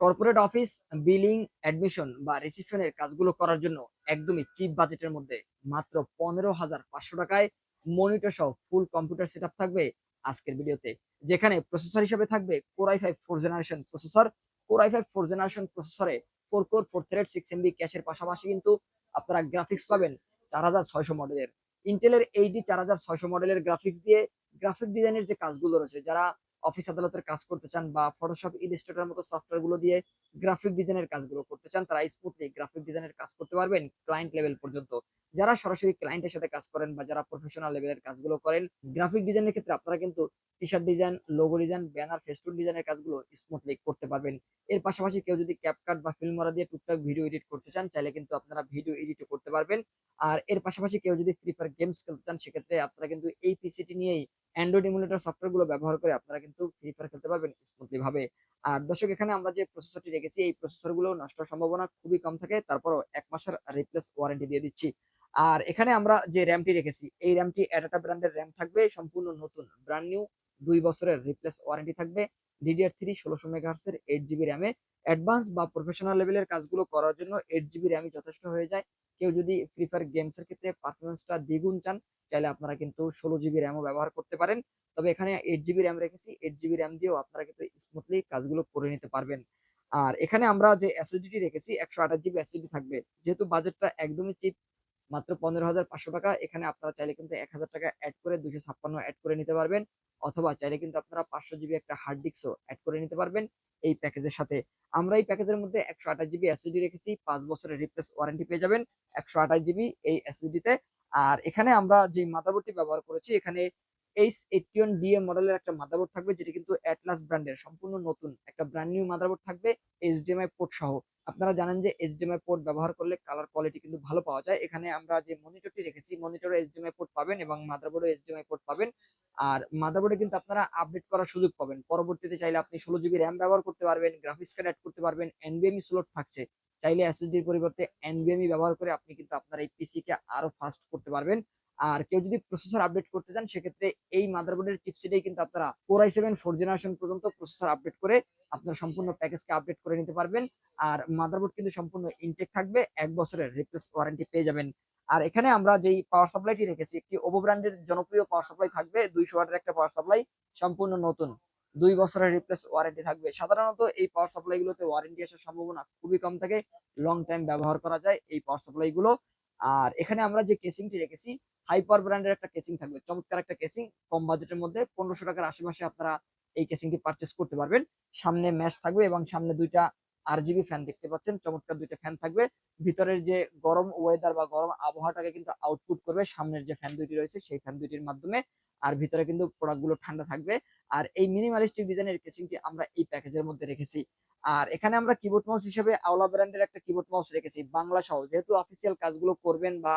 Corporate office billing admission বা রিসিপশনের কাজগুলো করার জন্য একদমই চিপ বাজেটের মধ্যে মাত্র পনেরো হাজার পাঁচশো টাকায় মনিটর সহ ফুল কম্পিউটার সেট থাকবে আজকের ভিডিওতে। যেখানে প্রসেসর হিসেবে থাকবে core i five four generation processor core i five four generation প্রসেসরে four core four thread six MB ক্যাশের পাশাপাশি কিন্তু আপনারা গ্রাফিক্স পাবেন চার হাজার ছয়শো মডেলের ইন্টেলের এইডি চার হাজার ছয়শো মডেলের গ্রাফিক্স দিয়ে গ্রাফিক ডিজাইনের যে কাজগুলো রয়েছে, যারা অফিস আদালতের কাজ করতে চান বা ফটোশপ ইলিস্ট্রেটর মতো সফটওয়্যারগুলো দিয়ে গ্রাফিক ডিজাইনের কাজগুলো করতে চান, তারা স্মুথলি গ্রাফিক ডিজাইনের কাজ করতে পারবেন ক্লায়েন্ট লেভেল পর্যন্ত। যারা সরাসরি ক্লায়েন্টের সাথে কাজ করেন বা যারা প্রফেশনাল লেভেলের কাজগুলো করেন গ্রাফিক ডিজাইনের ক্ষেত্রে আপনারা কিন্তু T shirt design logo design banner festoon ডিজাইনের কাজগুলো স্মুথলি করতে পারবেন। এর পাশাপাশি কেউ যদি ক্যাপকাট বা ফিল্মরা দিয়ে টুকটাক ভিডিও এডিট করতে চান, চাইলে কিন্তু আপনারা ভিডিও এডিটও করতে পারবেন। আর এর পাশাপাশি কেউ যদি ফ্রি ফায়ার গেমস খেলতে চান, সেক্ষেত্রে আপনারা কিন্তু এই পিসিটি নিয়েই অ্যান্ড্রয়েড ইমুলেটর সফটওয়্যারগুলো ব্যবহার করে আপনারা কিন্তু ফ্রি ফায়ার খেলতে পারবেন স্মুথলি ভাবে। আর দর্শক, এখানে আমরা যে প্রসেসরটি রেখেছি, এই প্রসেসরগুলো নষ্ট সম্ভাবনা খুবই কম থাকে। তারপরও এক মাসের রিপ্লেস ওয়ারেন্টি দিয়ে দিচ্ছি। আর এখানে আমরা যে র্যামটি রেখেছি, এই র্যামটি অ্যাডাটা ব্র্যান্ডের র্যাম থাকবে, সম্পূর্ণ নতুন ব্র্যান্ড নিউ দুই বছরের রিপ্লেস ওয়ারেন্টি থাকবে। ডিডিআর থ্রি ষোলোশো মেগাহার্সের এইট জিবি র্যামে অ্যাডভান্স বা প্রফেশনাল লেভেলের কাজগুলো করার জন্য এইট জিবি র্যামই যথেষ্ট হয়ে যায়। কেউ যদি ফ্রি ফায়ার গেমসের ক্ষেত্রে পারফরমেন্সটা দ্বিগুণ চান, চাইলে আপনারা কিন্তু ষোলো জিবি র্যামও ব্যবহার করতে পারেন। তবে এখানে এইট জিবি র্যাম রেখেছি এইট জিবি র্যাম দিয়েও আপনারা কিন্তু স্মুথলি কাজগুলো করে নিতে পারবেন। আর এখানে আমরা যে এসএসডি রেখেছি, একশো আঠাশ জিবি এসএসডি থাকবে। যেহেতু বাজেটটা একদমই চিপ মাত্র পনেরো হাজার পাঁচশো টাকা, এখানে আপনারা চাইলে কিন্তু এক হাজার টাকা অ্যাড করে দুশো ছাপ্পান্ন অ্যাড করে নিতে পারবেন। অথবা চাইলে কিন্তু আপনারা পাঁচশো জিবি একটা হার্ড ডিস্কও অ্যাড করে নিতে পারবেন। এই প্যাকেজের সাথে। আমরা এই প্যাকেজের মধ্যে একশো আঠাশ জিবি এসএসডি রেখেছি, পাঁচ বছরের রিপ্লেস ওয়ারেন্টি পেয়ে যাবেন একশো আঠাশ জিবি এই এসএসডিতে আর এখানে আমরা যে মাদারবোর্ডটি ব্যবহার করেছি, এখানে এইচ এইটিওন ডিএ মডেলের একটা মাদারবোর্ড থাকবে, যেটি কিন্তু অ্যাটলাস ব্র্যান্ডের সম্পূর্ণ নতুন। একটা ব্র্যান্ড নিউ মাদারবোর্ড থাকবে এইচডিএমআই পোর্ট সহ। আপনারা জানেন যে এইচডিএমআই পোর্ট ব্যবহার করলে কালার কোয়ালিটি কিন্তু ভালো পাওয়া যায়। এখানে আমরা যে মনিটরটি রেখেছি মনিটরে এইচডিএমআই পোর্ট পাবেন এবং মাদারবোর্ডে এইচডিএমআই পোর্ট পাবেন। আর মাদারবোর্ডে কিন্তু আপনারা আপডেট করার সুযোগ পাবেন। পরবর্তীতে চাইলে আপনি ষোলো জিবি র্যাম ব্যবহার করতে পারবেন গ্রাফিক্স কার্ড অ্যাড করতে পারবেন এনবিএমই স্লট থাকছে। চাইলে এসএসডির পরিবর্তে এনবিএমই ব্যবহার করে আপনি কিন্তু আপনার এই পিসিকে আরও ফাস্ট করতে পারবেন। আর কেউ যদি প্রসেসর আপডেট করতে চান, সেক্ষেত্রে এই মাদারবোর্ডের চিপসেটেই কিন্তু আপনারা core I seven four generation পর্যন্ত প্রসেসর আপডেট করে আপনার সম্পূর্ণ প্যাকেজকে আপডেট করে নিতে পারবেন। আর মাদারবোর্ড কিন্তু সম্পূর্ণ ইনটেক থাকবে, এক বছরের রিপ্লেস ওয়ারেন্টি পেয়ে যাবেন। আর এখানে আমরা যেই পাওয়ার সাপ্লাইটি রেখেছি, একটি ওভো ব্র্যান্ডের জনপ্রিয় পাওয়ার সাপ্লাই থাকবে দুইশো ওয়াটের একটা পাওয়ার সাপ্লাই সম্পূর্ণ নতুন। দুই বছরের রিপ্লেস ওয়ারেন্টি থাকবে। সাধারণত এই পাওয়ার সাপ্লাই গুলোতে ওয়ারেন্টি আসার সম্ভাবনা খুবই কম থাকে। লং টাইম ব্যবহার করা যায় এই পাওয়ার সাপ্লাই গুলো। আর এখানে আমরা যে কেসিংটি রেখেছি হাইপার ব্র্যান্ডের একটা কেসিং থাকবে। চমৎকার একটা কেসিং কম বাজেটের মধ্যে পনেরোশো টাকার আশেপাশে আপনারা এই কেসিংটি পারচেস করতে পারবেন। সামনে ম্যাচ থাকবে এবং সামনে দুইটা আর জিবি ফ্যান দেখতে পাচ্ছেন। চমৎকার দুইটা ফ্যান থাকবে। ভিতরের যে গরম ওয়েদার বা গরম আবহাওয়াটাকে কিন্তু আউটপুট করবে। সামনের যে ফ্যান দুইটি রয়েছে, সেই ফ্যান দুইটির মাধ্যমে। আর ভিতরে কিন্তু প্রোডাক্টগুলো ঠান্ডা থাকবে। আর এই মিনিমালিস্টিক ডিজাইনের কেসিংটি আমরা এই প্যাকেজের মধ্যে রেখেছি। আর এখানে আমরা কিবোর্ড মাউস হিসেবে আওলা ব্র্যান্ডের একটা কিবোর্ড মাউস রেখেছি, বাংলা সহ। যেহেতু অফিসিয়াল কাজগুলো করবেন বা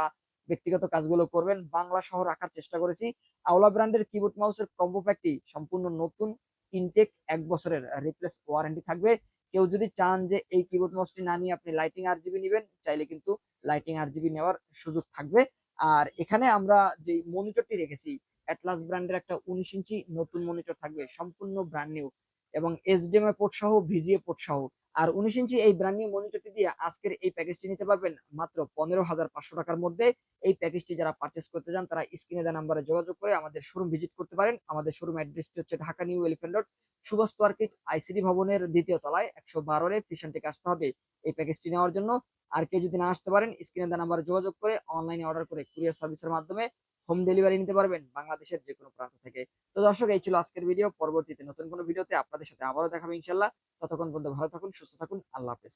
ব্যক্তিগত কাজগুলো করবেন, বাংলা সহ রাখার চেষ্টা করেছি। আওলা ব্র্যান্ডের কিবোর্ড মাউসের কম্বো প্যাকটি সম্পূর্ণ নতুন ইনটেক এক বছরের রিপ্লেস ওয়ারেন্টি থাকবে। কেউ যদি চান যে এই কিবোর্ড মাউসটি না নিয়ে আপনি লাইটিং আর জিবি নেবেন, চাইলে কিন্তু লাইটিং আর জিবি নেওয়ার সুযোগ থাকবে। আর এখানে আমরা যে মনিটরটি রেখেছি অ্যাটলাস ব্র্যান্ডের একটা উনিশ ইঞ্চি নতুন মনিটর থাকবে, সম্পূর্ণ ব্র্যান্ড নিউ এবং এইচডিএমআই পোর্ট সহ ভিজিএ পোর্ট সহ। আর উনিশ ইঞ্চি এই ব্র্যান্ড নিউ মনিটরটি দিয়ে আজকের এই প্যাকেজটি নিতে পারবেন মাত্র পনেরো হাজার পাঁচশো টাকার মধ্যে। এই প্যাকেজটি যারা পারচেস করতে চান, তারা স্ক্রিনে দেওয়া নাম্বারে যোগাযোগ করে আমাদের শোরুম ভিজিট করতে পারেন। আমাদের শোরুম অ্যাড্রেসটি হচ্ছে Dhaka New Elephant Road Subhash market ICD ভবনের দ্বিতীয় তলায় একশো বারোরে স্টেশন থেকে আসতে হবে এই প্যাকেজটি নেওয়ার জন্য। আর কেউ যদি না আসতে পারেন স্ক্রিনে দেওয়া নাম্বারে যোগাযোগ করে অনলাইনে অর্ডার করে কুরিয়ার সার্ভিসের মাধ্যমে হোম ডেলিভারি নিতে পারবেন বাংলাদেশের যে কোনো প্রান্ত থেকে। তো দর্শক, এই ছিল আজকের ভিডিও। পরবর্তীতে নতুন কোনো ভিডিওতে আপনাদের সাথে আবারও দেখাবো ইনশাল্লাহ ততক্ষণ পর্যন্ত ভালো থাকুন, সুস্থ থাকুন। আল্লাহ হাফেজ।